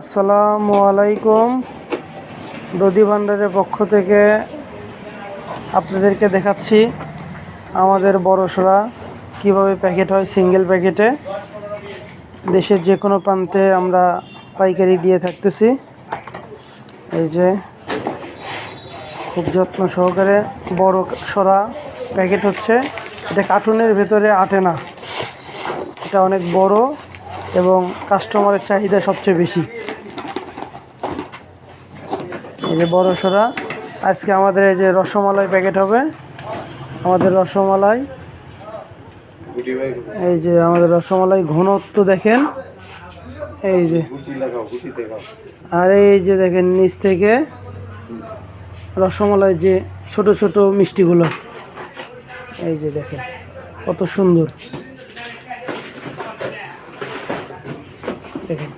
আসসালামু আলাইকুম। দধি ভাণ্ডারের পক্ষ থেকে আপনাদেরকে দেখাচ্ছি আমাদের বড়সড়া কীভাবে প্যাকেট হয় সিঙ্গেল প্যাকেটে। দেশের যে কোনো প্রান্তে আমরা পাইকারি দিয়ে থাকতেছি। এই যে খুব যত্ন সহকারে বড় সরা প্যাকেট হচ্ছে। এটা কার্টুনের ভেতরে আটে না। এটা অনেক বড় এবং কাস্টমারের চাহিদা সবচেয়ে বেশি। এই যে বড় সরা, আজকে আমাদের এই যে রসমালাই প্যাকেট হবে। আমাদের রসমালাই, এই যে আমাদের রসমালাই ঘনত্ব দেখেন। এই যে, আর এই যে দেখেন নিচ থেকে রসমালাই যে ছোট ছোট মিষ্টিগুলো, এই যে দেখেন কত সুন্দর। দেখেন।